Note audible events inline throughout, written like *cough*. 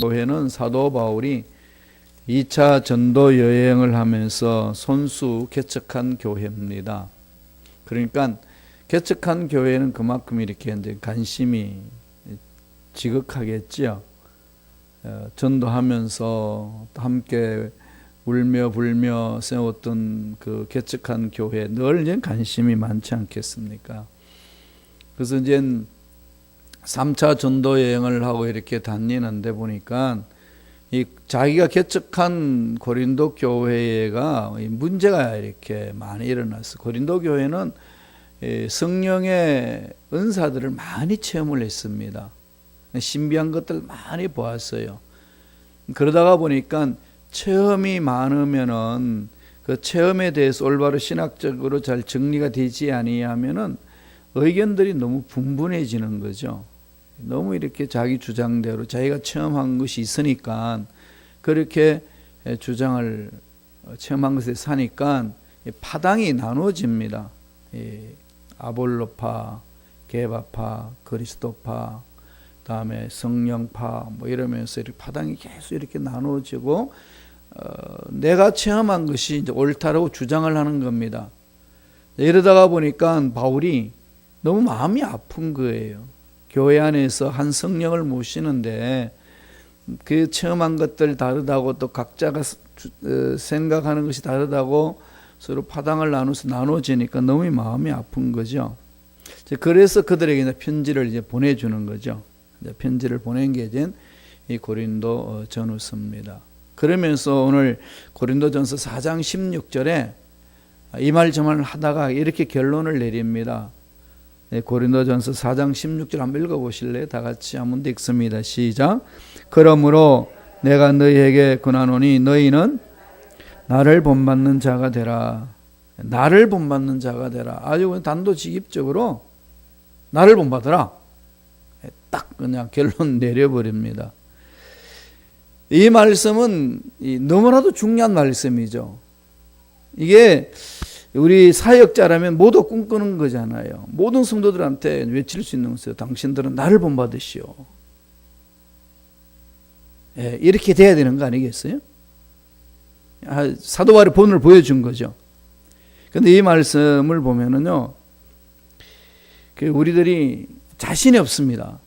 교회는 사도 바울이 2차 전도 여행을 하면서 손수 개척한 교회입니다. 그러니까 개척한 교회는 그만큼 이렇게 이제 관심이 지극하겠지요. 어, 전도하면서 함께 울며 불며 세웠던 그 개척한 교회 늘 관심이 많지 않겠습니까? 그래서 이제 3차 전도 여행을 하고 이렇게 다니는데 보니까 이 자기가 개척한 고린도 교회가 문제가 이렇게 많이 일어났어. 고린도 교회는 성령의 은사들을 많이 체험을 했습니다. 신비한 것들 많이 보았어요. 그러다가 보니까 체험이 많으면은 그 체험에 대해서 올바로 신학적으로 잘 정리가 되지 아니하면은 의견들이 너무 분분해지는 거죠. 너무 이렇게 자기 주장대로 자기가 체험한 것이 있으니까 그렇게 주장을 체험한 것에 사니까 파당이 나눠집니다. 아볼로파, 게바파, 그리스도파, 다음에 성령파 뭐 이러면서 이렇게 파당이 계속 이렇게 나눠지고 어, 내가 체험한 것이 이제 옳다라고 주장을 하는 겁니다. 이러다가 보니까 바울이 너무 마음이 아픈 거예요. 교회 안에서 한 성령을 모시는데 그 체험한 것들 다르다고 또 각자가 어, 생각하는 것이 다르다고 서로 파당을 나눠서 나눠지니까 너무 마음이 아픈 거죠. 그래서 그들에게 편지를 이제 보내주는 거죠. 편지를 보낸 게 이제 이 고린도 어, 전후서입니다. 그러면서 오늘 고린도전서 4장 16절에 이 말 저 말 하다가 이렇게 결론을 내립니다. 네, 고린도전서 4장 16절 한번 읽어 보실래요? 다 같이 한번 읽습니다. 시작. 그러므로 내가 너희에게 권하노니 너희는 나를 본받는 자가 되라. 나를 본받는 자가 되라. 아주 단도직입적으로 나를 본받으라. 딱 그냥 결론 *laughs* 내려버립니다. 이 말씀은 너무나도 중요한 말씀이죠. 이게 우리 사역자라면 모두 꿈꾸는 거잖아요. 모든 성도들한테 외칠 수 있는 것이요. 당신들은 나를 본받으시오. 예, 이렇게 돼야 되는 거 아니겠어요? 아, 사도 바울의 본을 보여준 거죠. 근데 이 말씀을 보면은요, 그 우리들이 자신이 없습니다.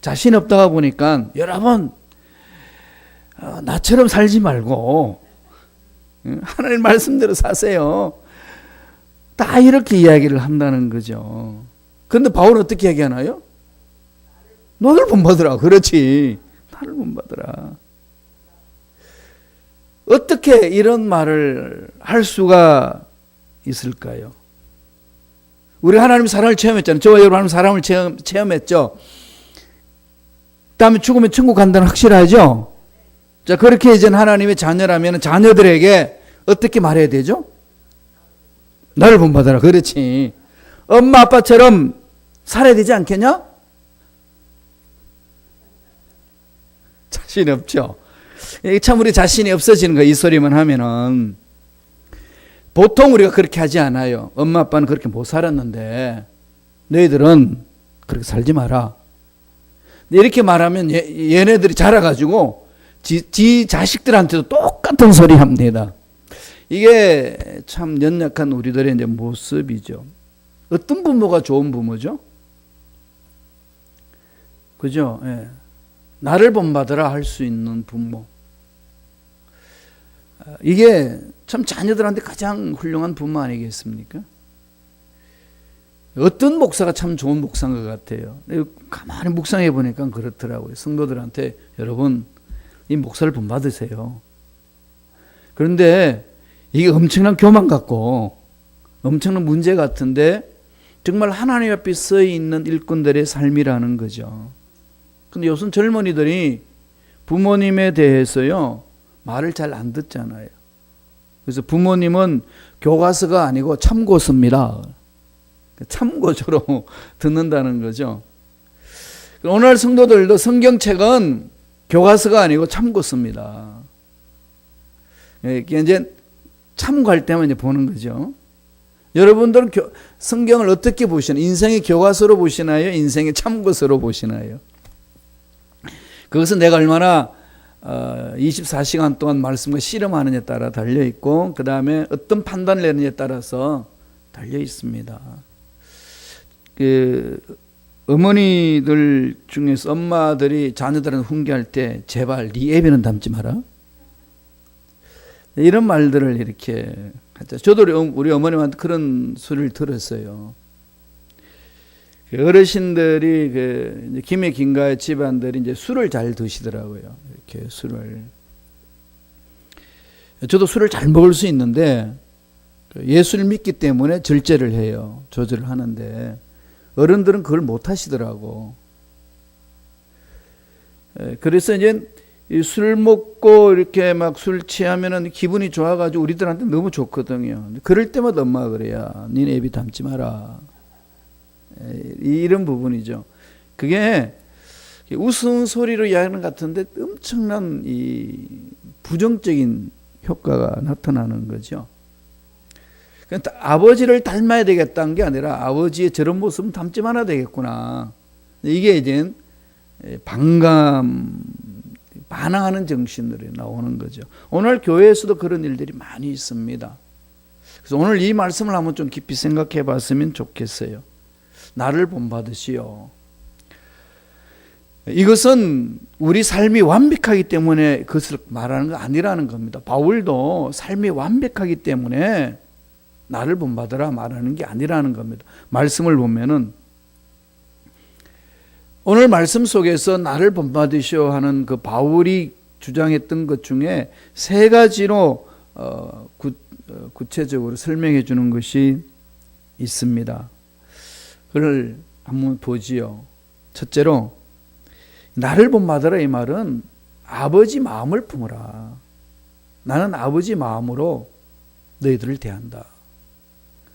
자신 없다가 보니까 여러분 어, 나처럼 살지 말고 하나님 말씀대로 사세요. 다 이렇게 이야기를 한다는 거죠. 근데 바울은 어떻게 얘기하나요? 너를 본받으라. 그렇지. 나를 본받으라. 어떻게 이런 말을 할 수가 있을까요? 우리 하나님 사랑을 체험했잖아요. 저와 여러분 하나님 사랑을 체험, 체험했죠. 다음에 죽으면 천국 간다는 확실하죠? 자, 그렇게 이제 하나님의 자녀라면 자녀들에게 어떻게 말해야 되죠? 나를 본받아라. 그렇지. 엄마, 아빠처럼 살아야 되지 않겠냐? 자신 없죠? 참 우리 자신이 없어지는 거, 이 소리만 하면은. 보통 우리가 그렇게 하지 않아요. 엄마, 아빠는 그렇게 못 살았는데, 너희들은 그렇게 살지 마라. 이렇게 말하면 얘, 네들이 자라가지고 지, 지 자식들한테도 똑같은 소리 합니다. 이게 참 연약한 우리들의 이제 모습이죠. 어떤 부모가 좋은 부모죠? 그죠? 예. 나를 본받으라 할 수 있는 부모. 이게 참 자녀들한테 가장 훌륭한 부모 아니겠습니까? 어떤 목사가 참 좋은 목사인 것 같아요. 가만히 묵상해 보니까 그렇더라고요. 성도들한테 여러분 이 목사를 본받으세요. 그런데 이게 엄청난 교만 같고 엄청난 문제 같은데 정말 하나님 앞에 서 있는 일꾼들의 삶이라는 거죠. 근데 요즘 젊은이들이 부모님에 대해서요 말을 잘 안 듣잖아요. 그래서 부모님은 교과서가 아니고 참고서입니다. 참고조로 *laughs* 듣는다는 거죠. 오늘 성도들도 성경책은 교과서가 아니고 참고서입니다. 예, 이제 참고할 때만 이제 보는 거죠. 여러분들은 교, 성경을 어떻게 보시나요? 인생의 교과서로 보시나요? 인생의 참고서로 보시나요? 그것은 내가 얼마나 어, 24시간 동안 말씀과 씨름하느냐에 따라 달려 있고 그 다음에 어떤 판단을 내느냐에 따라서 달려 있습니다. 그 어머니들 중에서 엄마들이 자녀들한테 훈계할 때 제발 네 애비는 닮지 마라. 이런 말들을 이렇게 하죠. 저도 우리, 어- 우리 어머님한테 그런 소리를 들었어요. 그 어르신들이 그 김해 김가의 집안들이 이제 술을 잘 드시더라고요. 이렇게 술을. 저도 술을 잘 먹을 수 있는데 그 예수를 믿기 때문에 절제를 해요. 조절을 하는데 어른들은 그걸 못 하시더라고. 에, 그래서 이제 이 술 먹고 이렇게 막 술 취하면은 기분이 좋아가지고 우리들한테 너무 좋거든요. 그럴 때마다 엄마가 그래야 니네 애비 닮지 마라. 에, 이런 부분이죠. 그게 웃음 소리로 이야기하는 것 같은데 엄청난 이 부정적인 효과가 나타나는 거죠. 그러니까 아버지를 닮아야 되겠다는 게 아니라 아버지의 저런 모습은 닮지 말아야 되겠구나. 이게 이제 반감, 반항하는 정신들이 나오는 거죠. 오늘 교회에서도 그런 일들이 많이 있습니다. 그래서 오늘 이 말씀을 한번 좀 깊이 생각해 봤으면 좋겠어요. 나를 본받으시오. 이것은 우리 삶이 완벽하기 때문에 그것을 말하는 거 아니라는 겁니다. 바울도 삶이 완벽하기 때문에 나를 본받으라 말하는 게 아니라는 겁니다. 말씀을 보면은 오늘 말씀 속에서 나를 본받으시오 하는 그 바울이 주장했던 것 중에 세 가지로 어, 구, 어, 구 체적으로 설명해 주는 것이 있습니다. 그걸 한번 보지요. 첫째로 나를 본받으라 이 말은 아버지 마음을 품어라. 나는 아버지 마음으로 너희들을 대한다.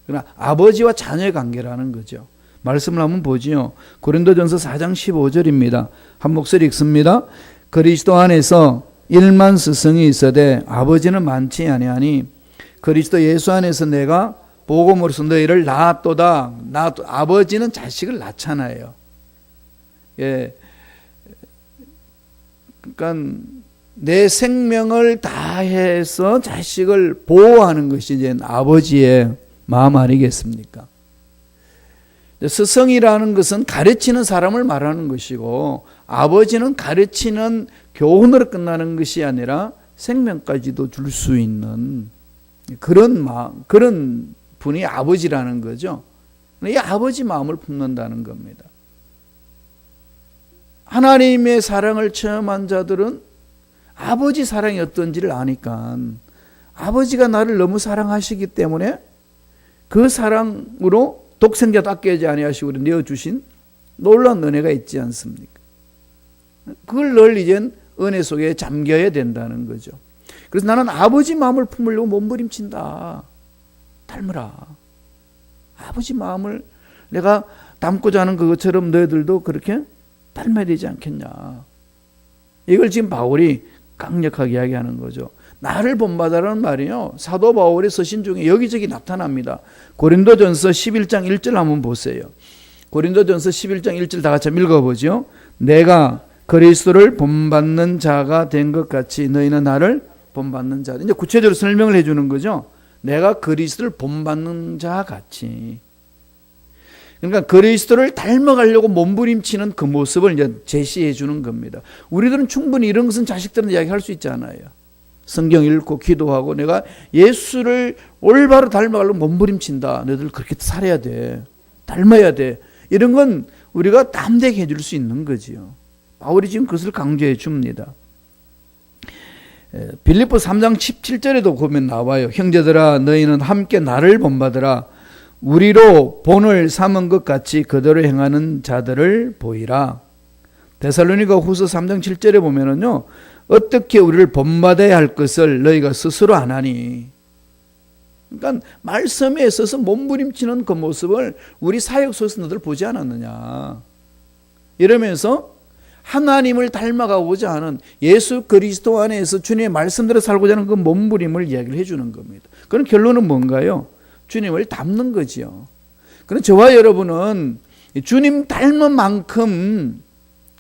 그러나 아버지와 자녀의 관계라는 거죠. 말씀을 한번 보지요. 고린도전서 4장 15절입니다. 한 목소리 읽습니다. 그리스도 안에서 일만 스승이 있어되 아버지는 많지 아니하니 그리스도 예수 안에서 내가 복음으로서 너희를 낳았도다. 낳 아버지는 자식을 낳잖아요. 예. 그러니까 내 생명을 다해서 자식을 보호하는 것이 이제 아버지의 마음 아니겠습니까? 스승이라는 것은 가르치는 사람을 말하는 것이고 아버지는 가르치는 교훈으로 끝나는 것이 아니라 생명까지도 줄 수 있는 그런 마음, 그런 분이 아버지라는 거죠. 이 아버지 마음을 품는다는 겁니다. 하나님의 사랑을 체험한 자들은 아버지 사랑이 어떤지를 아니까 아버지가 나를 너무 사랑하시기 때문에 그 사랑으로 독생자도 아껴지 아니하시고 우리 내어 주신 놀라운 은혜가 있지 않습니까? 그걸 늘 이젠 은혜 속에 잠겨야 된다는 거죠. 그래서 나는 아버지 마음을 품으려고 몸부림친다. 닮으라. 아버지 마음을 내가 담고자 하는 그것처럼 너희들도 그렇게 닮아야 되지 않겠냐. 이걸 지금 바울이 강력하게 이야기하는 거죠. 나를 본받아라는 말이요. 사도 바울의 서신 중에 여기저기 나타납니다. 고린도전서 11장 1절 한번 보세요. 고린도전서 11장 1절 다 같이 읽어보죠. 내가 그리스도를 본받는 자가 된 것 같이 너희는 나를 본받는 자. 이제 구체적으로 설명을 해주는 거죠. 내가 그리스도를 본받는 자 같이. 그러니까 그리스도를 닮아가려고 몸부림치는 그 모습을 이제 제시해 주는 겁니다. 우리들은 충분히 이런 것은 자식들은 이야기할 수 있잖아요. 성경 읽고 기도하고 내가 예수를 올바로 닮아가려고 몸부림친다. 너희들 그렇게 살아야 돼. 닮아야 돼. 이런 건 우리가 담대하게 해줄 수 있는 거지요. 바울이 지금 그것을 강조해 줍니다. 빌립보 3장 17절에도 보면 나와요. 형제들아 너희는 함께 나를 본받으라. 우리로 본을 삼은 것 같이 그대로 행하는 자들을 보이라. 데살로니가 후서 3장 7절에 보면은요. 어떻게 우리를 본받아야 할 것을 너희가 스스로 안 하니. 그러니까 말씀에 있어서 몸부림치는 그 모습을 우리 사역 속에서 너들 보지 않았느냐. 이러면서 하나님을 닮아가고자 하는 예수 그리스도 안에서 주님의 말씀대로 살고자 하는 그 몸부림을 이야기를 해주는 겁니다. 그런 결론은 뭔가요? 주님을 닮는 거지요. 그럼 저와 여러분은 주님 닮은 만큼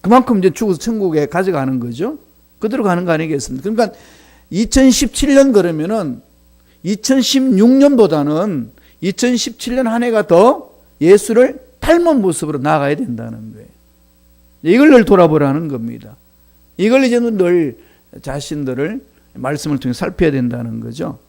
그만큼 이제 죽어서 천국에 가져가는 거죠. 그대로 가는 거 아니겠습니까? 그러니까 2017년 그러면은 2016년보다는 2017년 한 해가 더 예수를 닮은 모습으로 나가야 된다는 거예요. 이걸 늘 돌아보라는 겁니다. 이걸 이제는 늘 자신들을 말씀을 통해 살펴야 된다는 거죠.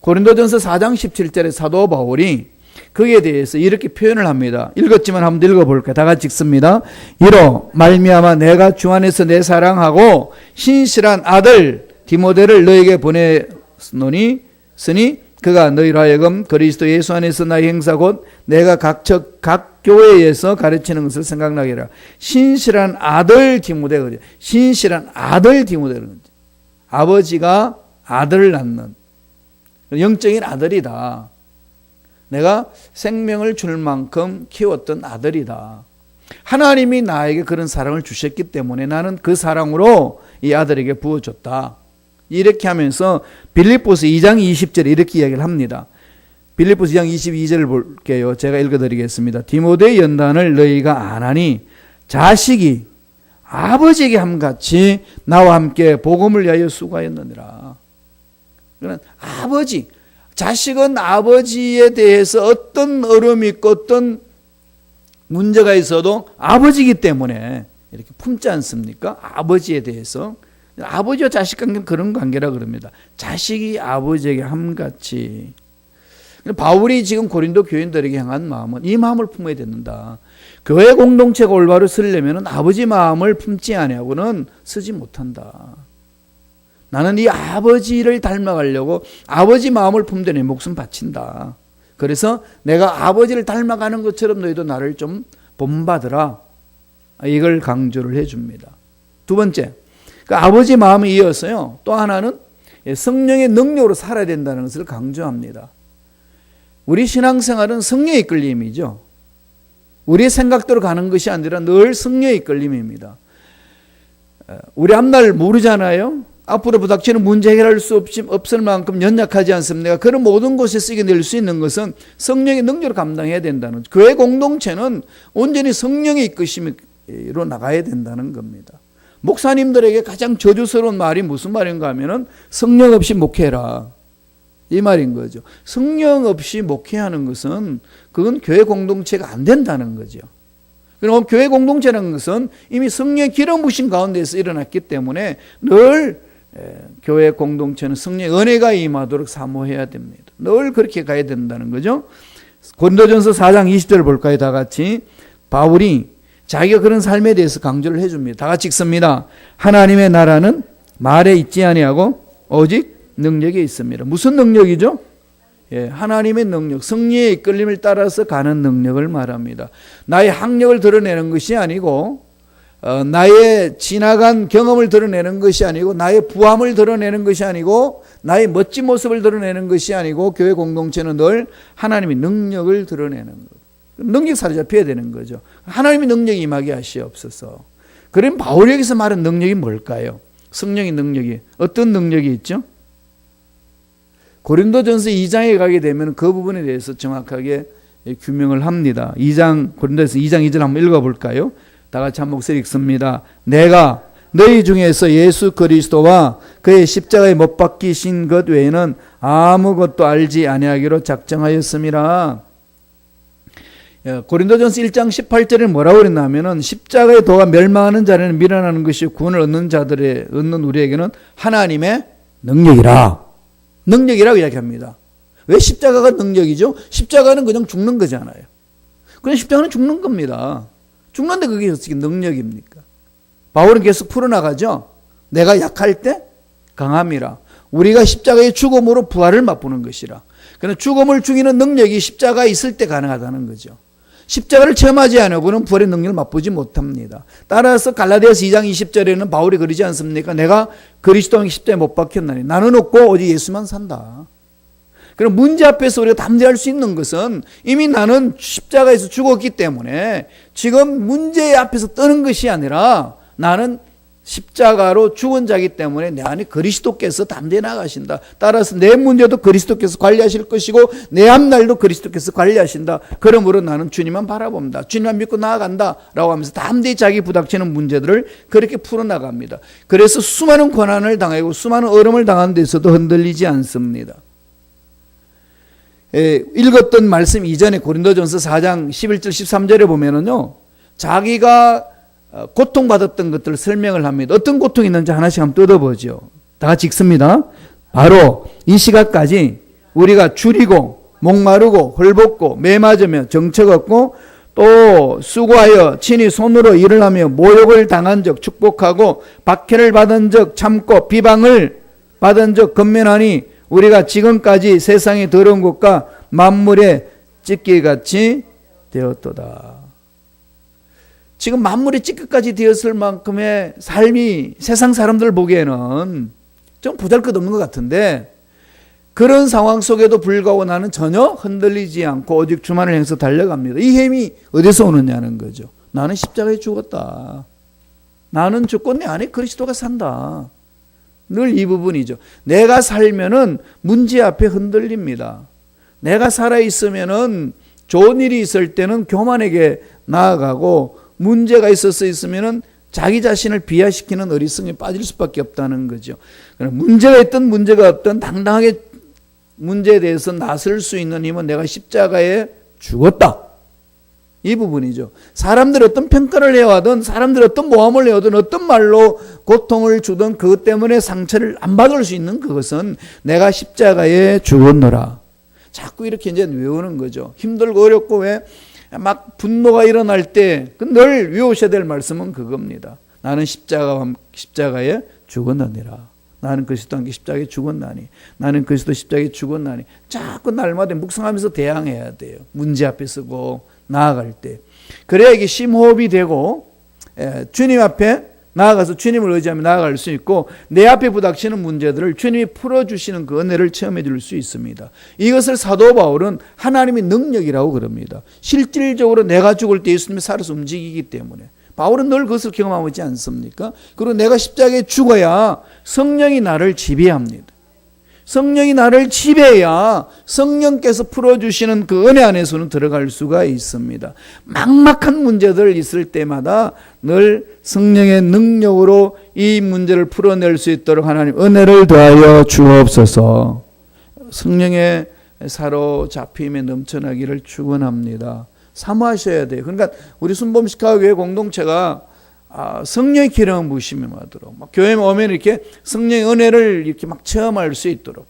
고린도전서 4장 17절에 사도 바울이 거기에 대해서 이렇게 표현을 합니다. 읽었지만 한번 읽어볼까요? 다 같이 읽습니다. 이로 말미암아 내가 주 안에서 내 사랑하고 신실한 아들 디모데를 너에게 보내노니 쓰니 그가 너희로 하여금 그리스도 예수 안에서 나의 행사 곧 내가 각척 각 교회에서 가르치는 것을 생각나게 해라. 신실한 아들 디모데가 신실한 아들 디모데는 아버지가 아들을 낳는 영적인 아들이다. 내가 생명을 줄 만큼 키웠던 아들이다. 하나님이 나에게 그런 사랑을 주셨기 때문에 나는 그 사랑으로 이 아들에게 부어줬다. 이렇게 하면서 빌립보스 2장 20절에 이렇게 이야기를 합니다. 빌립보스 2장 22절을 볼게요. 제가 읽어드리겠습니다. 디모데 연단을 너희가 안 하니 자식이 아버지에게 함같이 나와 함께 복음을 위하여 수고하였느니라. 그는 아버지, 자식은 아버지에 대해서 어떤 어려움이 있고 어떤 문제가 있어도 아버지이기 때문에 이렇게 품지 않습니까? 아버지에 대해서. 아버지와 자식 관계는 그런 관계라 그럽니다. 자식이 아버지에게 함같이. 바울이 지금 고린도 교인들에게 향한 마음은 이 마음을 품어야 된다. 교회 공동체가 올바로 쓰려면 아버지 마음을 품지 아니하고는 쓰지 못한다. 나는 이 아버지를 닮아가려고 아버지 마음을 품되 내 목숨 바친다. 그래서 내가 아버지를 닮아가는 것처럼 너희도 나를 좀 본받으라. 이걸 강조를 해줍니다. 두 번째, 그 아버지 마음에 이어서요. 또 하나는 성령의 능력으로 살아야 된다는 것을 강조합니다. 우리 신앙생활은 성령의 이끌림이죠. 우리의 생각대로 가는 것이 아니라 늘 성령의 이끌림입니다. 우리 앞날 모르잖아요. 앞으로 부닥치는 문제 해결할 수 없이, 없을 만큼 연약하지 않습니까? 그런 모든 곳에 쓰게 될 수 있는 것은 성령의 능력을 감당해야 된다는 교회 공동체는 온전히 성령의 이끄심으로 나가야 된다는 겁니다. 목사님들에게 가장 저주스러운 말이 무슨 말인가 하면은 성령 없이 목회라. 이 말인 거죠. 성령 없이 목회하는 것은 그건 교회 공동체가 안 된다는 거죠. 그럼 교회 공동체라는 것은 이미 성령의 기름 부신 가운데서 일어났기 때문에 늘 교회 공동체는 성령의 은혜가 임하도록 사모해야 됩니다. 늘 그렇게 가야 된다는 거죠. 고린도전서 4장 20절을 볼까요? 다 같이 바울이 자기가 그런 삶에 대해서 강조를 해줍니다. 다 같이 읽습니다. 하나님의 나라는 말에 있지 아니하고 오직 능력에 있습니다. 무슨 능력이죠? 예, 하나님의 능력, 승리의 이끌림을 따라서 가는 능력을 말합니다. 나의 학력을 드러내는 것이 아니고 어, 나의 지나간 경험을 드러내는 것이 아니고 나의 부함을 드러내는 것이 아니고 나의 멋진 모습을 드러내는 것이 아니고 교회 공동체는 늘 하나님의 능력을 드러내는 것. 능력 사로잡혀야 되는 거죠. 하나님의 능력이 임하게 하시옵소서. 그럼 바울 여기서 말한 능력이 뭘까요? 성령의 능력이 어떤 능력이 있죠? 고린도전서 2장에 가게 되면 그 부분에 대해서 정확하게 규명을 합니다. 2장 고린도에서 2장 2절 한번 읽어 볼까요? 다 같이 한 목소리 읽습니다. 내가 너희 중에서 예수 그리스도와 그의 십자가에 못 박히신 것 외에는 아무것도 알지 아니하기로 작정하였음이라. 예, 고린도전서 1장 18절에 뭐라고 그랬냐면은 십자가의 도가 멸망하는 자는 밀어나는 것이 구원을 얻는 자들의 얻는 우리에게는 하나님의 능력이라. 능력이라고 이야기합니다. 왜 십자가가 능력이죠? 십자가는 그냥 죽는 거잖아요. 그냥 십자가는 죽는 겁니다. 죽는데 그게 어떻게 능력입니까? 바울은 계속 풀어나가죠. 내가 약할 때 강함이라. 우리가 십자가의 죽음으로 부활을 맛보는 것이라. 그러나 죽음을 죽이는 능력이 십자가에 있을 때 가능하다는 거죠. 십자가를 체험하지 않으고는 부활의 능력을 맛보지 못합니다. 따라서 갈라디아서 2장 20절에는 바울이 그러지 않습니까? 내가 그리스도의 십자가에 못 박혔나니 나는 없고 오직 예수만 산다. 그럼 문제 앞에서 우리가 담대할 수 있는 것은 이미 나는 십자가에서 죽었기 때문에 지금 문제 앞에서 떠는 것이 아니라 나는 십자가로 죽은 자기 때문에 내 안에 그리스도께서 담대 나가신다. 따라서 내 문제도 그리스도께서 관리하실 것이고 내 앞날도 그리스도께서 관리하신다. 그러므로 나는 주님만 바라봅니다. 주님만 믿고 나아간다. 라고 하면서 담대히 자기 부닥치는 문제들을 그렇게 풀어 나갑니다. 그래서 수많은 고난을 당하고 수많은 얼음을 당하는 데서도 흔들리지 않습니다. 예, 읽었던 말씀 이전에 고린도전서 4장 11절 13절에 보면은요. 자기가 어, 고통받았던 것들을 설명을 합니다. 어떤 고통이 있는지 하나씩 한번 뜯어보죠. 다 같이 읽습니다. 바로 이 시각까지 우리가 줄이고 목마르고 헐벗고 매맞으며 정처 없고 또 수고하여 친히 손으로 일을 하며 모욕을 당한 적 축복하고 박해를 받은 적 참고 비방을 받은 적 건면하니 우리가 지금까지 세상의 더러운 것과 만물의 찢기같이 되었도다. 지금 만물의 찌끝까지 되었을 만큼의 삶이 세상 사람들 보기에는 좀 보잘것없는 것 같은데 그런 상황 속에도 불구하고 나는 전혀 흔들리지 않고 오직 주만을 향해서 달려갑니다. 이 힘이 어디서 오느냐는 거죠. 나는 십자가에 죽었다. 나는 죽고 내 안에 그리스도가 산다. 늘 이 부분이죠. 내가 살면은 문제 앞에 흔들립니다. 내가 살아 있으면은 좋은 일이 있을 때는 교만에게 나아가고 문제가 있어서 있으면은 자기 자신을 비하시키는 어리석음에 빠질 수밖에 없다는 거죠. 문제가 있든 문제가 없든 당당하게 문제에 대해서 나설 수 있는 힘은 내가 십자가에 죽었다. 이 부분이죠. 사람들이 어떤 평가를 해와든 사람들이 어떤 모함을 해오든 어떤 말로 고통을 주든 그것 때문에 상처를 안 받을 수 있는 그것은 내가 십자가에 죽었노라. 자꾸 이렇게 이제 외우는 거죠. 힘들고 어렵고 왜 막 분노가 일어날 때 늘 외우셔야 될 말씀은 그겁니다. 나는 십자가 십자가에 죽었느니라. 나는 그리스도 함께 십자가에 죽었나니. 나는 그리스도 십자가에 죽었나니. 자꾸 날마다 묵상하면서 대항해야 돼요. 문제 앞에 서고 나아갈 때. 그래야 이게 심호흡이 되고 예, 주님 앞에 나아가서 주님을 의지하며 나아갈 수 있고 내 앞에 부닥치는 문제들을 주님이 풀어주시는 그 은혜를 체험해 줄 수 있습니다. 이것을 사도 바울은 하나님의 능력이라고 그럽니다. 실질적으로 내가 죽을 때 예수님이 살아서 움직이기 때문에 바울은 늘 그것을 경험하고 있지 않습니까? 그리고 내가 십자가에 죽어야 성령이 나를 지배합니다. 성령이 나를 지배해야 성령께서 풀어주시는 그 은혜 안에서는 들어갈 수가 있습니다. 막막한 문제들 있을 때마다 늘 성령의 능력으로 이 문제를 풀어낼 수 있도록 하나님 은혜를 더하여 주옵소서. 성령의 사로잡힘에 넘쳐나기를 축원합니다. 사모하셔야 돼요. 그러니까 우리 순범식화교회 공동체가 아, 성령의 기름을 무심하도록 막 교회에 오면 이렇게 성령의 은혜를 이렇게 막 체험할 수 있도록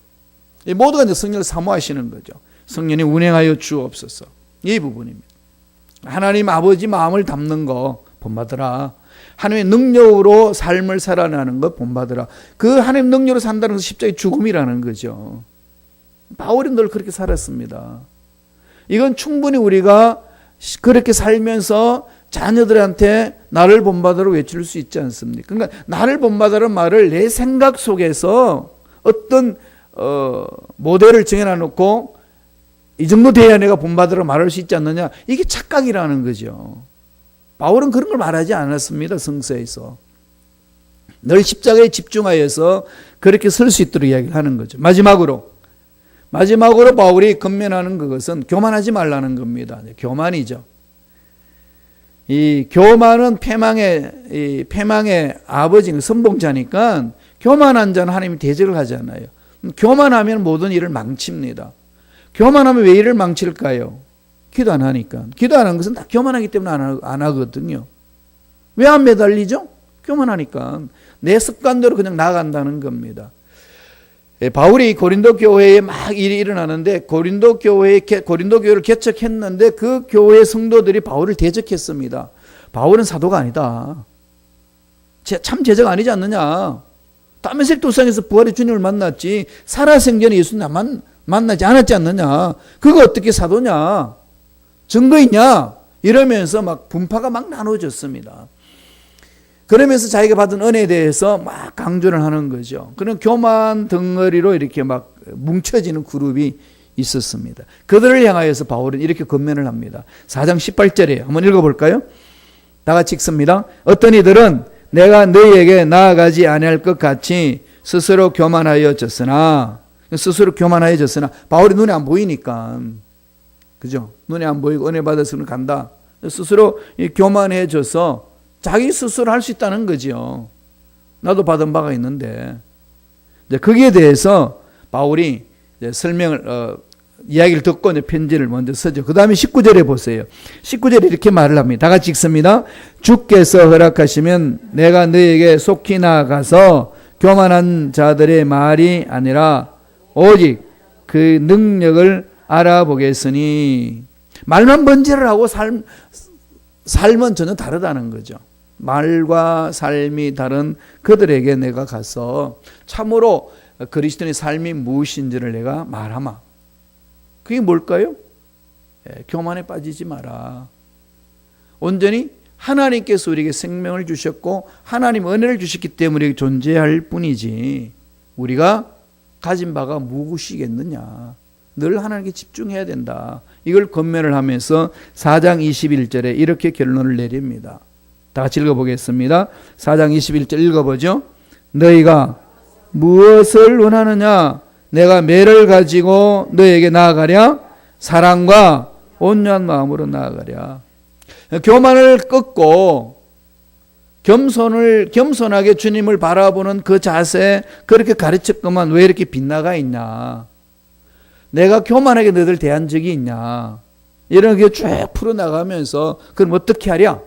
모두가 이제 성령을 사모하시는 거죠. 성령이 운행하여 주옵소서 이 부분입니다. 하나님 아버지 마음을 담는 거 본받으라. 하나님의 능력으로 삶을 살아나는 것 본받으라. 그 하나님 능력으로 산다는 것은 십자가의 죽음이라는 거죠. 바울이 늘 그렇게 살았습니다. 이건 충분히 우리가 그렇게 살면서 자녀들한테 나를 본받으러 외칠 수 있지 않습니까? 그러니까 나를 본받으라 말을 내 생각 속에서 어떤 어, 모델을 정해놔 놓고 이 정도 돼야 내가 본받으러 말할 수 있지 않느냐? 이게 착각이라는 거죠. 바울은 그런 걸 말하지 않았습니다. 성서에서. 늘 십자가에 집중하여서 그렇게 설 수 있도록 이야기를 하는 거죠. 마지막으로 마지막으로 바울이 건면하는 그것은 교만하지 말라는 겁니다. 교만이죠. 이 교만은 패망의 이 패망의 아버지 선봉자니까 교만한 자는 하나님이 대적을 하잖아요. 교만하면 모든 일을 망칩니다. 교만하면 왜 일을 망칠까요? 기도 안 하니까. 기도 안 하는 것은 다 교만하기 때문에 안, 안 하거든요. 왜 안 매달리죠? 교만하니까. 내 습관대로 그냥 나간다는 겁니다. 예, 바울이 고린도 교회에 막 일이 일어나는데 고린도 교회 고린도 교회를 개척했는데 그 교회 성도들이 바울을 대적했습니다. 바울은 사도가 아니다. 참 제자가 아니지 않느냐. 다메섹 도상에서 부활의 주님을 만났지 살아생전에 예수님 만 만나지 않았지 않느냐. 그거 어떻게 사도냐? 증거 있냐? 이러면서 막 분파가 막 나눠졌습니다. 그러면서 자기가 받은 은혜에 대해서 막 강조를 하는 거죠. 그런 교만 덩어리로 이렇게 막 뭉쳐지는 그룹이 있었습니다. 그들을 향하여서 바울은 이렇게 건면을 합니다. 4장 18절에 한번 읽어볼까요? 다 같이 읽습니다. 어떤 이들은 내가 너희에게 나아가지 아니할 것 같이 스스로 교만하여졌으나 스스로 교만하여졌으나 바울이 눈에 안 보이니까 그죠? 눈에 안 보이고 은혜 받아서는 간다. 스스로 이 교만해져서 자기 스스로 할 수 있다는 거지요. 나도 받은 바가 있는데 이제 거기에 대해서 바울이 설명을 어, 이야기를 듣고 이제 편지를 먼저 쓰죠. 그 다음에 19절에 보세요. 19절에 이렇게 말을 합니다. 다 같이 읽습니다. 주께서 허락하시면 내가 너에게 속히 나아가서 교만한 자들의 말이 아니라 오직 그 능력을 알아보겠으니 말만 번지를 하고 삶, 삶은 전혀 다르다는 거죠. 말과 삶이 다른 그들에게 내가 가서 참으로 그리스도인의 삶이 무엇인지를 내가 말하마. 그게 뭘까요? 예, 교만에 빠지지 마라. 온전히 하나님께서 우리에게 생명을 주셨고 하나님 은혜를 주셨기 때문에 존재할 뿐이지 우리가 가진 바가 무엇이겠느냐. 늘 하나님께 집중해야 된다. 이걸 권면을 하면서 4장 21절에 이렇게 결론을 내립니다. 다 같이 읽어보겠습니다. 4장 21절 읽어보죠. 너희가 무엇을 원하느냐? 내가 매를 가지고 너에게 나아가랴? 사랑과 온유한 마음으로 나아가랴. 교만을 끊고 겸손을 겸손하게 주님을 바라보는 그 자세 그렇게 가르쳤구만 왜 이렇게 빗나가 있냐? 내가 교만하게 너희들 대한 적이 있냐? 이런 게 쭉 풀어나가면서 그럼 어떻게 하랴?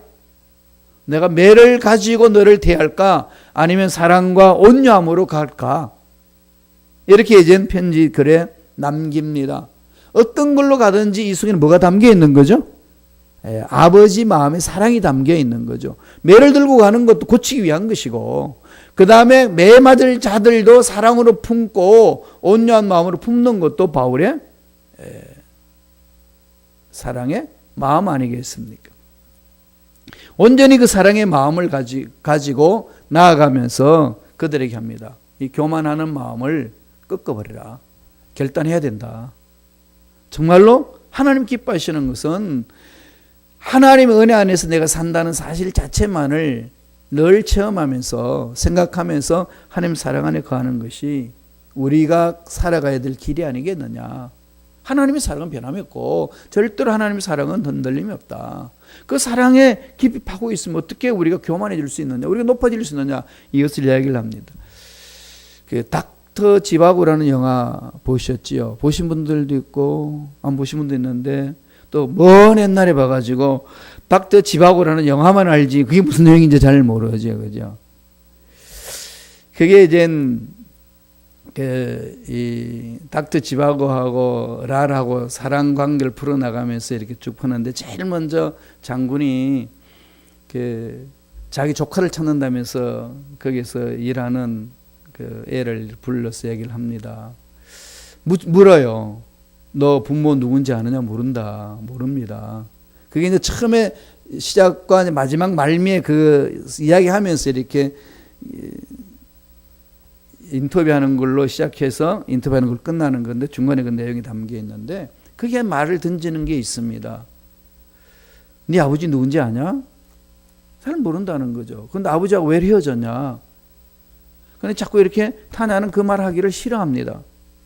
내가 매를 가지고 너를 대할까? 아니면 사랑과 온유함으로 갈까? 이렇게 이제 편지 글에 남깁니다. 어떤 걸로 가든지 이 속에는 뭐가 담겨 있는 거죠? 예, 아버지 마음에 사랑이 담겨 있는 거죠. 매를 들고 가는 것도 고치기 위한 것이고, 그 다음에 매 맞을 자들도 사랑으로 품고 온유한 마음으로 품는 것도 바울의 예, 사랑의 마음 아니겠습니까? 온전히 그 사랑의 마음을 가지, 가지고 나아가면서 그들에게 합니다. 이 교만하는 마음을 꺾어버리라. 결단해야 된다. 정말로 하나님 기뻐하시는 것은 하나님의 은혜 안에서 내가 산다는 사실 자체만을 늘 체험하면서 생각하면서 하나님 사랑 안에 거하는 것이 우리가 살아가야 될 길이 아니겠느냐. 하나님의 사랑은 변함이 없고 절대로 하나님의 사랑은 흔들림이 없다. 그 사랑에 깊이 파고 있으면 어떻게 우리가 교만해질 수 있느냐, 우리가 높아질 수 있느냐 이것을 이야기를 합니다. 그 닥터 지바고라는 영화 보셨지요? 보신 분들도 있고 안 보신 분도 있는데 또 먼 옛날에 봐가지고 닥터 지바고라는 영화만 알지 그게 무슨 내용인지 잘 모르죠, 그죠? 그게 이제 그이 닥터 지바고하고 랄하고 사랑 관계를 풀어 나가면서 이렇게 쭉 푸는데 제일 먼저 장군이 그 자기 조카를 찾는다면서 거기서 일하는 그 애를 불러서 얘기를 합니다. 물어요. 너 부모 누군지 아느냐 모른다. 모릅니다. 그게 이제 처음에 시작과 마지막 말미에 그 이야기하면서 이렇게 인터뷰하는 걸로 시작해서 인터뷰하는 걸 끝나는 건데 중간에 그 내용이 담겨 있는데 그게 말을 던지는 게 있습니다. 네 아버지 누군지 아냐? 잘 모른다는 거죠. 근데 아버지하고 왜 헤어졌냐? 근데 자꾸 이렇게 타냐는 그 말 하기를 싫어합니다.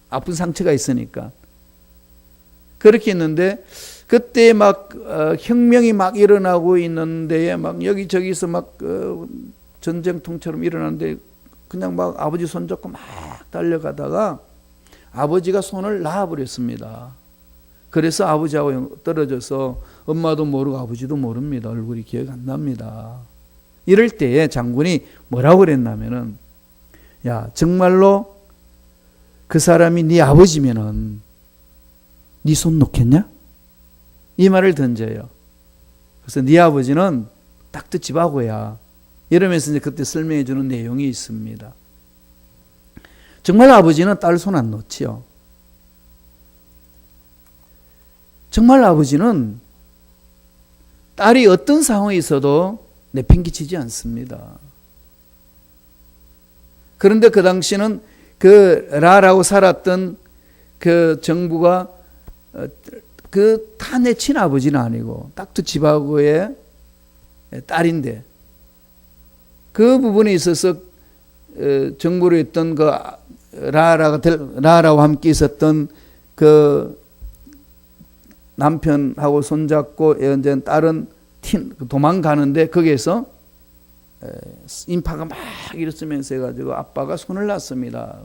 아픈 상처가 있으니까. 그렇게 있는데 그때 막 어, 혁명이 막 일어나고 있는 데에 막 여기저기서 막 어, 전쟁통처럼 일어나는데 그냥 막 아버지 손 잡고 막 달려가다가 아버지가 손을 놔버렸습니다. 그래서 아버지하고 떨어져서 엄마도 모르고 아버지도 모릅니다. 얼굴이 기억 안 납니다. 이럴 때에 장군이 뭐라고 그랬냐면은 야 정말로 그 사람이 네 아버지면은 네 손 놓겠냐? 이 말을 던져요. 그래서 네 아버지는 딱 듣지바고야. 이러면서 이제 그때 설명해 주는 내용이 있습니다. 정말 아버지는 딸 손 안 놓지요. 정말 아버지는 딸이 어떤 상황에 있어도 내팽개치지 않습니다. 그런데 그 당시는 그 라라고 살았던 그 정부가 어, 그 탄의 친아버지는 아니고 딱두 집하고의 딸인데 그 부분에 있어서 어, 정부로 있던 그 라라가 될- 라라와 함께 있었던 그 남편하고 손잡고 이제 딸은 튄- 도망가는데 거기에서 에, 인파가 막 일었으면서 해가지고 아빠가 손을 놨습니다.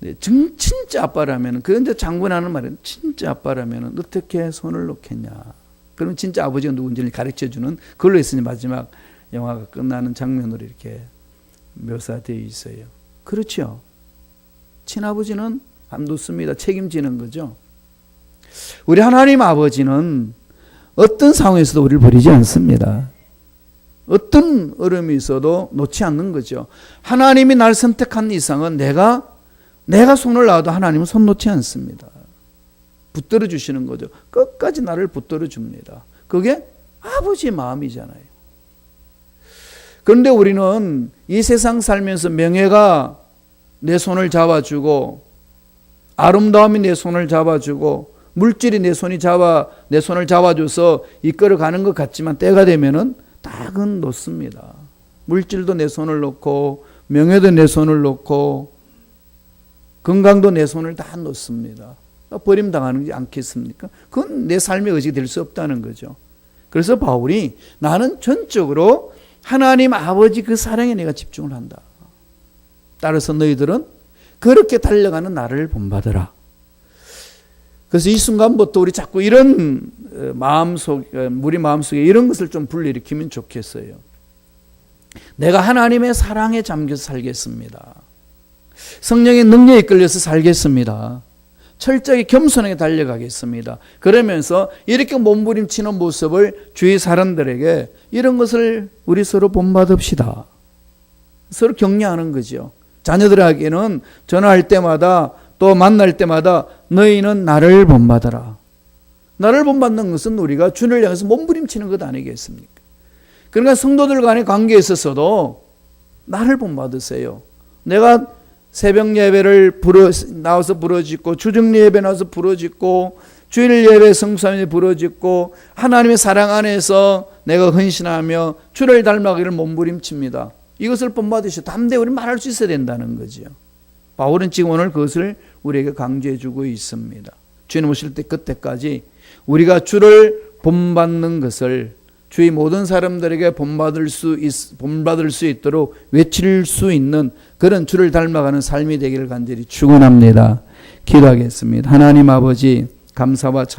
네, 정, 진짜 아빠라면 그런데 장군 하는 말은 진짜 아빠라면 어떻게 손을 놓겠냐. 그러면 진짜 아버지가 누군지를 가르쳐 주는 그걸로 있으니 마지막 영화가 끝나는 장면으로 이렇게 묘사되어 있어요. 그렇죠. 친아버지는 안 놓습니다. 책임지는 거죠. 우리 하나님 아버지는 어떤 상황에서도 우리를 버리지 않습니다. 어떤 어려움이 있어도 놓지 않는 거죠. 하나님이 날 선택한 이상은 내가 내가 손을 놔도 하나님은 손 놓지 않습니다. 붙들어 주시는 거죠. 끝까지 나를 붙들어 줍니다. 그게 아버지의 마음이잖아요. 그런데 우리는 이 세상 살면서 명예가 내 손을 잡아주고 아름다움이 내 손을 잡아주고 물질이 내 손이 잡아 내 손을 잡아줘서 이끌어 가는 것 같지만 때가 되면은 딱은 놓습니다. 물질도 내 손을 놓고 명예도 내 손을 놓고 건강도 내 손을 다 놓습니다. 버림 당하는 게 않겠습니까? 그건 내 삶의 의지가 될 수 없다는 거죠. 그래서 바울이 나는 전적으로 하나님 아버지 그 사랑에 내가 집중을 한다. 따라서 너희들은 그렇게 달려가는 나를 본받으라. 그래서 이 순간부터 우리 자꾸 이런 어, 마음속, 어, 우리 마음속에 이런 것을 좀 불러일으키면 좋겠어요. 내가 하나님의 사랑에 잠겨서 살겠습니다. 성령의 능력에 끌려서 살겠습니다. 철저히 겸손하게 달려가겠습니다. 그러면서 이렇게 몸부림치는 모습을 주위 사람들에게 이런 것을 우리 서로 본받읍시다. 서로 격려하는 거죠. 자녀들에게는 전화할 때마다 또 만날 때마다 너희는 나를 본받아라. 나를 본받는 것은 우리가 주를 향해서 몸부림치는 것 아니겠습니까? 그러니까 성도들 간의 관계에 있어서도 나를 본받으세요. 내가 새벽 예배를 부러, 나와서 부러짓고 주중 예배 나와서 부러짓고 주일 예배 성수함에 부러짓고 하나님의 사랑 안에서 내가 헌신하며 주를 닮아가기를 몸부림칩니다. 이것을 본받으시 담대히 우리 말할 수 있어야 된다는 거죠. 바울은 지금 오늘 그것을 우리에게 강조해 주고 있습니다. 주님 오실 때 그때까지 우리가 주를 본받는 것을 주의 모든 사람들에게 본받을 수 있, 본받을 수 있도록 외칠 수 있는 그런 주를 닮아가는 삶이 되기를 간절히 축원합니다. 기도하겠습니다. 하나님 아버지 감사와